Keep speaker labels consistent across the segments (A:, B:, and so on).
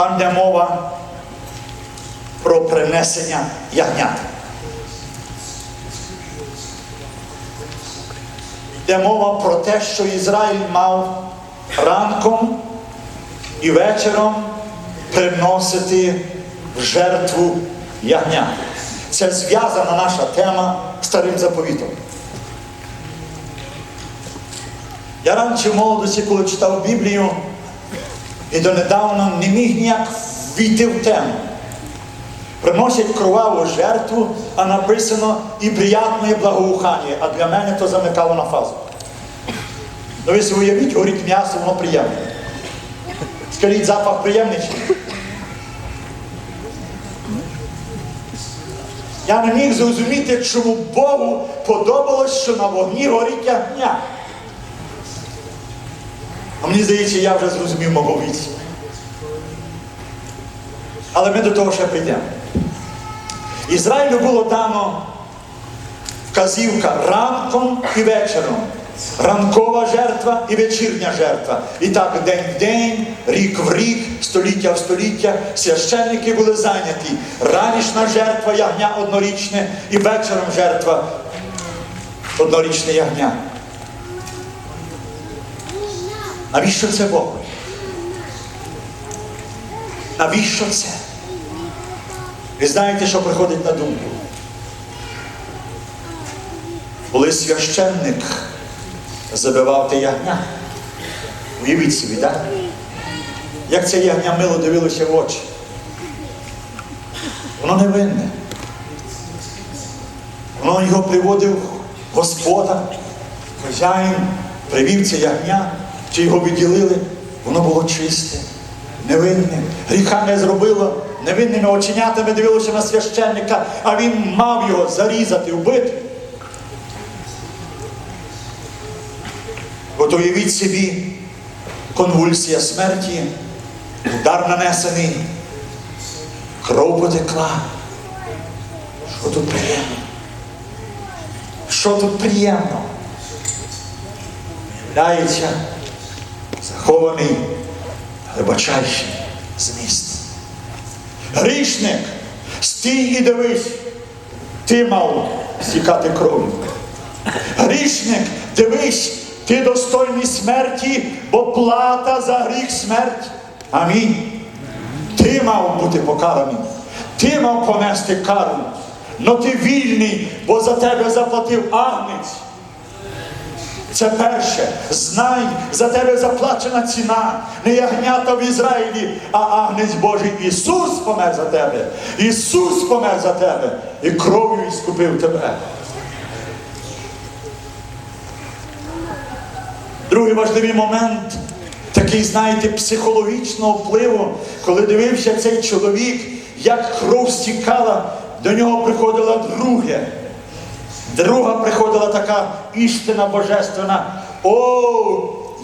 A: там де мова про принесення ягнят. Йде мова про те, що Ізраїль мав ранком і вечором приносити в жертву ягня. Це зв'язана наша тема старим заповітом. Я раніше в молодості, коли читав Біблію, і донедавна не міг ніяк війти в тему. Приносять кроваву жертву, а написано і приятне благоухання, а для мене то замикало на фазу. Ну ви собі уявіть, горить м'ясо, воно приємне. Скажіть, запах приємний? Я не міг зрозуміти, чому Богу подобалось, що на вогні горить ягня. Мені здається, я вже зрозумів мого віці. Але ми до того ще прийдемо. Ізраїлю було дано вказівка ранком і вечором. Ранкова жертва і вечірня жертва. І так день в день, рік в рік, століття в століття священники були зайняті. Ранішна жертва ягня однорічне і вечором жертва однорічне ягня. Навіщо це Бог? Навіщо це? Ви знаєте, що приходить на думку? Коли священник забивав те ягня, уявіть собі, так? Як це ягня мило дивилося в очі. Воно не винне. Воно його приводив господар, хазяїн, привів це ягня, чи його відділили, воно було чисте, невинне, гріха не зробило, невинними оченятами дивилося на священника, а він мав його зарізати, вбити. От уявіть собі, конвульсія смерті, удар нанесений, кров потекла. Що тут приємно? Що тут приємно? Являється захований глибочайший зміст. Грішник, стій і дивись, ти мав стікати кров'ю. Грішник, дивись, ти достойний смерті, бо плата за гріх смерть. Амінь. Ти мав бути покараний. Ти мав понести кару. Но ти вільний, бо за тебе заплатив агнець. Це перше. Знай, за тебе заплачена ціна. Не ягнята в Ізраїлі, а агнець Божий. Ісус помер за тебе. Ісус помер за тебе. І кров'ю іскупив тебе. Другий важливий момент, такий, знаєте, психологічного впливу, коли дивився цей чоловік, як кров стікала, до нього приходила друге. Друга приходила така істина божественна. О,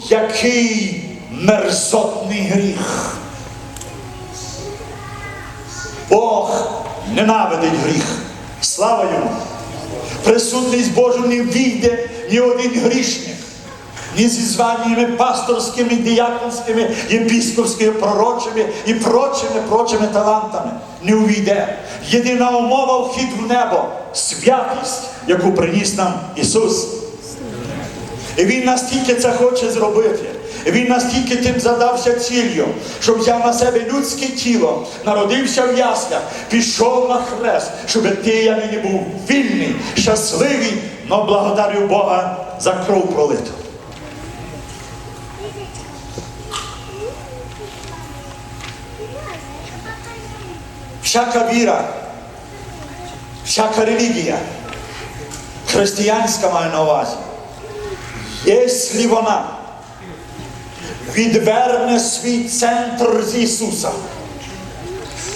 A: який мерзотний гріх! Бог ненавидить гріх. Слава йому! Присутність Божу не війде ні один грішник, ні зі званнями пасторськими, діяконськими, єпіскопськими, пророчими і прочими, прочими талантами. Не увійде. Єдина умова вхід в небо святість, яку приніс нам Ісус. І Він настільки це хоче зробити. Він настільки тим задався ціллю, щоб взяв на себе людське тіло, народився в яслях, пішов на хрест, щоб ти я нині був вільний, щасливий, но благодарю Бога за кров пролиту. Всяка віра, всяка релігія, християнська має на увазі, якщо вона відверне свій центр з Ісуса,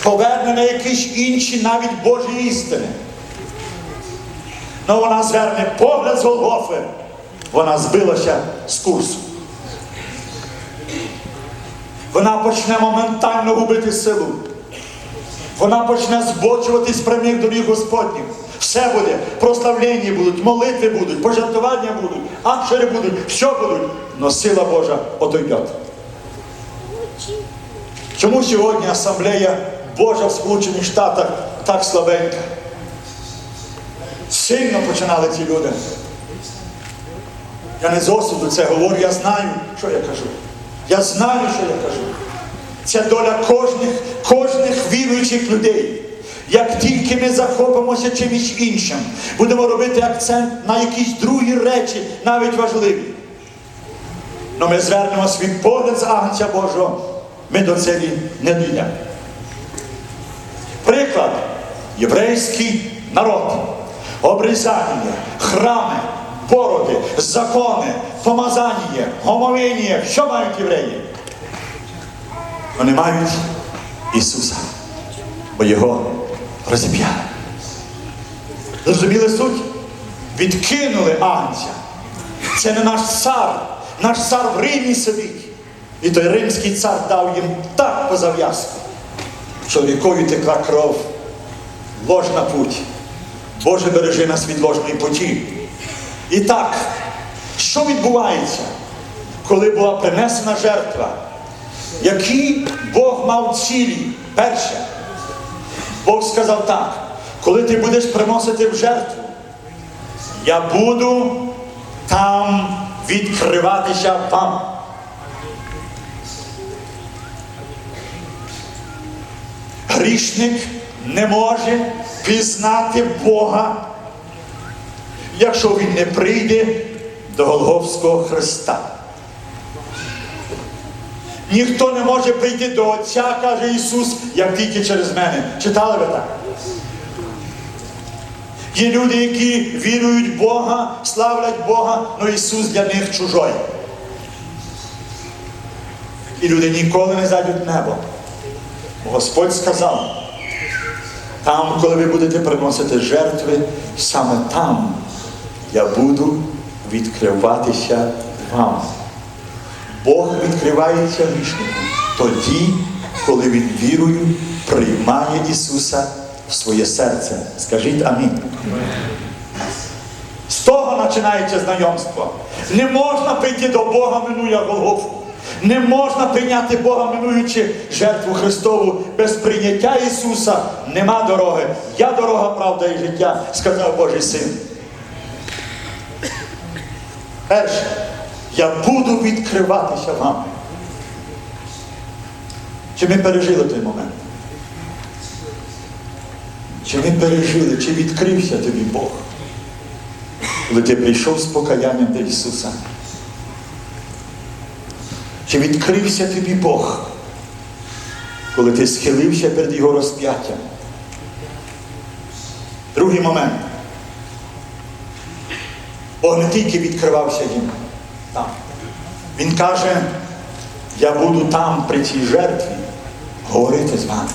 A: поверне на якісь інші навіть Божі істини, але вона зверне погляд з Голгофи, вона збилася з курсу. Вона почне моментально губити силу. Вона почне збочувати з прямих доріг Господніх. Все буде, прославлення будуть, молитви будуть, пожертвування будуть, аншери будуть, все будуть, но сила Божа отойдет. Чому сьогодні асамблея Божа в Сполучених Штатах так слабенька? Сильно починали ці люди. Я не з осуду це говорю, я знаю, що я кажу. Я знаю, що я кажу. Це доля кожних, кожних віруючих людей. Як тільки ми захопимося чимось іншим, будемо робити акцент на якісь другі речі, навіть важливі. Но ми звернемо свій погляд з Агнця Божого, ми до цілі не дійдемо. Приклад, єврейський народ, обрізання, храми, бороди, закони, помазання, гомовіння. Що мають євреї? Вони мають Ісуса, бо Його розіп'яли. Зрозуміли суть? Відкинули Агнця. Це не наш цар. Наш цар в Римі сидить. І той римський цар дав їм так по зав'язку. що Чоловікові текла кров, ложна путь. Боже, бережи нас від ложної путі. І так, що відбувається, коли була принесена жертва? Які Бог мав цілі? Перше, Бог сказав так, коли ти будеш приносити в жертву, я буду там відкриватися вам. Грішник не може пізнати Бога, якщо він не прийде до Голговського Христа. Ніхто не може прийти до Отця, каже Ісус, як тільки через мене. Читали ви так? Є люди, які вірують Бога, славлять Бога, але Ісус для них чужой. І люди ніколи не зайдуть в небо. Господь сказав, там, коли ви будете приносити жертви, саме там я буду відкриватися вам. Бог відкривається грішнику тоді, коли він вірою приймає Ісуса в своє серце. Скажіть амінь. З того починається знайомство. Не можна прийти до Бога, минуя Голгофу. Не можна прийняти Бога, минуючи жертву Христову без прийняття Ісуса. Нема дороги. Я дорога, правда і життя, сказав Божий Син. Перше, я буду відкриватися вам. Чи ми пережили той момент? Чи ми пережили, чи відкрився тобі Бог? Коли ти прийшов з покаянням до Ісуса? Чи відкрився тобі Бог, коли ти схилився перед Його розп'яттям? Другий момент. Бог не тільки відкривався їм там. Він каже, я буду там при цій жертві говорити з вами.